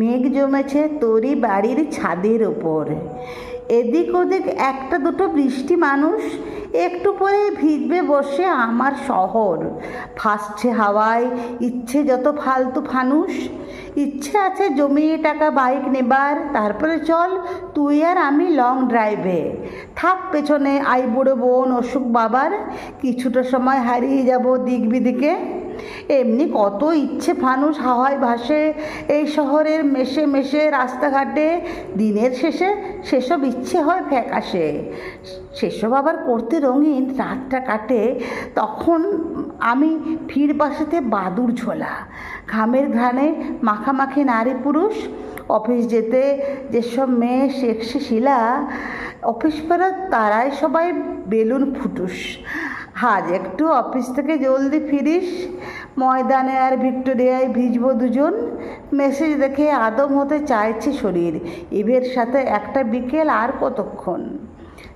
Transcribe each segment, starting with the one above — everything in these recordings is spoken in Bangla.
মেঘ জমেছে তোরই বাড়ির ছাদের ওপর। এদিক ওদিক একটা দুটো বৃষ্টি মানুষ, একটু পরে ভিজবে বসে আমার শহর। ফাসছে হাওয়ায়, ইচ্ছে যত ফালতু ফানুস ইচ্ছে আছে জমিয়ে টাকা বাইক নেবার, তারপরে চল তুই আর আমি লং ড্রাইভে থাক পেছনে, আই বুড়ো বোন অসুখ বাবার, কিছুটা সময় হারিয়ে যাব দিক বিদিকে। এমনি কত ইচ্ছে ফানুস হাওয়ায় ভাসে এই শহরের মেশে মেশে রাস্তাঘাটে। দিনের শেষে সেসব ইচ্ছে হয় ফ্যাকাশে। সেসব আবার করতে রঙিন রাতটা কাটে। তখন আমি ফির বাসাতে বাদুর ঝোলা। ঘামের ঘ্রাণে মাখামাখি নারী পুরুষ। অফিস যেতে যেসব মেয়ে শেখসে শিলা, অফিস ফেরত তারাই সবাই বেলুন ফুটুস। হাজ একটু অফিস থেকে জলদি ফিরিস। ময়দানে আর ভিক্টোরিয়ায় ভিজবো দুজন। মেসেজ দেখে আদম হতে চাইছে শরীর। ইভের সাথে একটা বিকেল আর কতক্ষণ?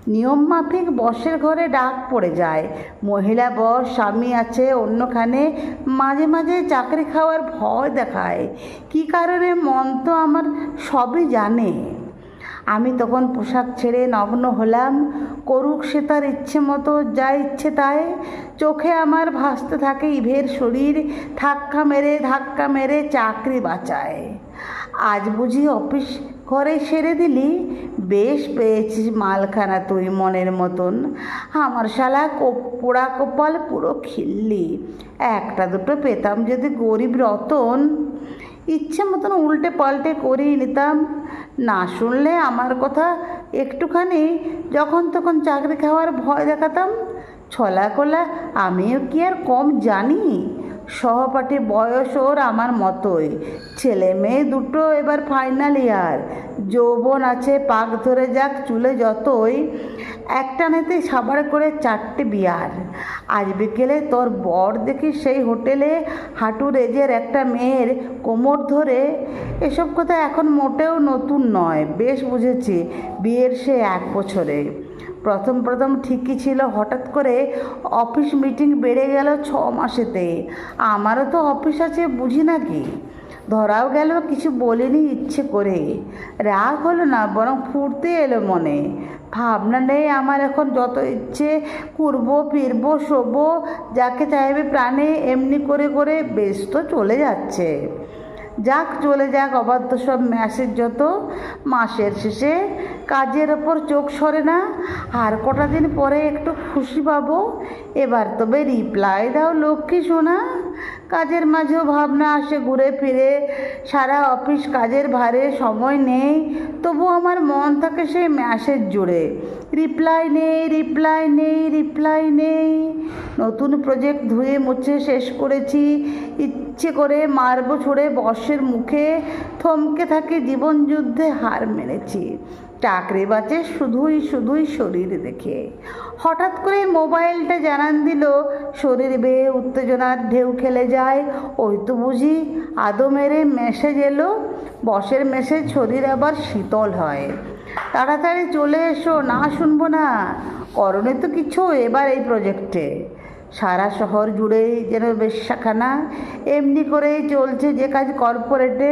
নিয়ম মাফিক বসের ঘরে ডাক পড়ে যায়। মহিলা বস, স্বামী আছে, অন্যখানে মাঝে মাঝে চাকরি খাওয়ার ভয় দেখায়। কী কারণে মন তো আমার সবই জানে। আমি তখন পোশাক ছেড়ে নগ্ন হলাম। করুক সে তার ইচ্ছে মতো, যা ইচ্ছে তাই। চোখে আমার ভাসতে থাকে ইভের শরীর, ধাক্কা মেরে ধাক্কা মেরে চাকরি বাঁচায়। আজ বুঝি অফিস ঘরে সেরে দিলি? বেশ পেয়েছিস মালখানা তুই মনের মতন। আমার শালা পোড়া কপাল পুরো খিল্লি। একটা দুটো পেতাম যদি গরিব রতন। ইচ্ছে মতন উল্টে পাল্টে করিয়ে নিতাম। না শুনলে আমার কথা একটুখানি যখন তখন চাকরি খাওয়ার ভয় দেখাতাম। ছলা কলা, আমিও কি আর কম জানি? সহপাঠী বয়স ওর আমার মতোই। ছেলে মেয়ে দুটো এবার ফাইনাল ইয়ার যৌবন আছে, পাক ধরে যাক, চুলে যতই। একটানেতে সাবার করে চারটে বিয়ার। আজ বিকেলে তোর বর দেখি সেই হোটেলে হাঁটু রেজের একটা মেয়ের কোমর ধরে। এসব কথা এখন মোটেও নতুন নয়, বেশ বুঝেছি। বিয়ের সে এক বছরে। প্রথম প্রথম ঠিকই ছিল। হঠাৎ করে অফিস মিটিং বেড়ে গেল ছ মাসেতে। আমারও তো অফিস আছে, বুঝি নাকি? ধরাও গেল, কিছু বলিনি ইচ্ছে করে। রাগ হলো না, বরং ফুটতে এলো মনে। ভাবনা নেই আমার এখন যত ইচ্ছে করব, ফিরবো, শোবো, যাকে চাইবে প্রাণে, এমনি করে করে বেশ তো চলে যাচ্ছে। যাক, চলে যাক অবাধ্য সব ম্যাসেজ যত। মাসের শেষে কাজের ওপর চোখ সরে না। আর কটা দিন পরে একটু খুশি পাবো। এবার তবে রিপ্লাই দাও লক্ষ্মী শোনা কাজের মাঝেও ভাবনা আসে ঘুরে ফিরে। সারা অফিস কাজের ভারে সময় নেই, তবু আমার মন থাকে সেই ম্যাসেজ জুড়ে রিপ্লাই নেই রিপ্লাই নেই রিপ্লাই নেই। নতুন প্রজেক্ট ধুয়ে মুছে শেষ করেছি। ইচ্ছে করে মারবো ছুড়ে বর্ষের মুখে। থমকে থাকে জীবন যুদ্ধে হার মেনেছি। চাকরি বাঁচে শুধুই শুধুই শরীর দেখে। হঠাৎ করে মোবাইলটা জানান দিল, শরীর বেয়ে উত্তেজনার ঢেউ খেলে যায়। ওই তো বুঝি আদমেরে মেসেজ এলো, বসের মেসেজ, শরীর আবার শীতল হয়। তাড়াতাড়ি চলে এসো, না শুনব না। করণে তো কিছু, এবার এই প্রজেক্টে সারা শহর জুড়েই যেন বেশ্যাখানা। এমনি করেই চলছে যে কাজ কর্পোরেটে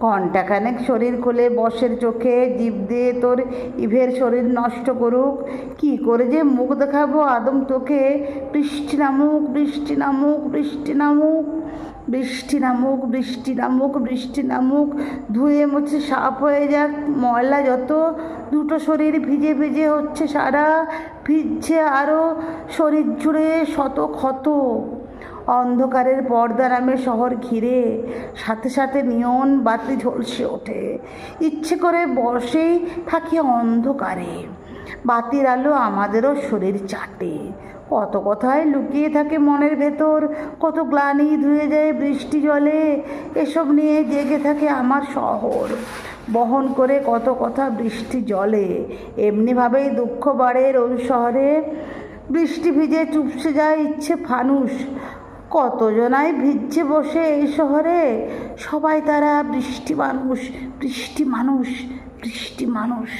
ঘণ্টাখানেক শরীর খুলে, বসের চোখে, জীব দিয়ে তোর ইভের শরীর নষ্ট করুক। কি করে যে মুখ দেখাবো আদম তোকে? বৃষ্টি নামুক বৃষ্টি নামুক বৃষ্টি নামুক। বৃষ্টি নামুক বৃষ্টি নামুক বৃষ্টি নামুক। ধুয়ে মুছে সাফ হয়ে যাক ময়লা যত। দুটো শরীর ভিজে ভিজে হচ্ছে সারা, ভিজছে আরও শরীর জুড়ে শত ক্ষত। অন্ধকারের পর্দা নামে শহর ঘিরে, সাথে সাথে নিয়ন বাতি ঝলসে ওঠে। ইচ্ছে করে বসেই থাকি অন্ধকারে। বাতির আলো আমাদেরও শরীর চাটে। কত কথায় লুকিয়ে থাকে মনের ভেতর, কত গ্লানি ধুয়ে যায় বৃষ্টি জলে, এসব নিয়ে জেগে থাকে আমার শহর। বহন করে কত কথা বৃষ্টি জলে, এমনিভাবেই দুঃখ বাড়ে ওই শহরে। বৃষ্টি ভিজে চুপসে যায় ইচ্ছে ফানুস কতজনাই ভিজছে বসে এই শহরে? সবাই তারা বৃষ্টি মানুষ বৃষ্টি মানুষ বৃষ্টি মানুষ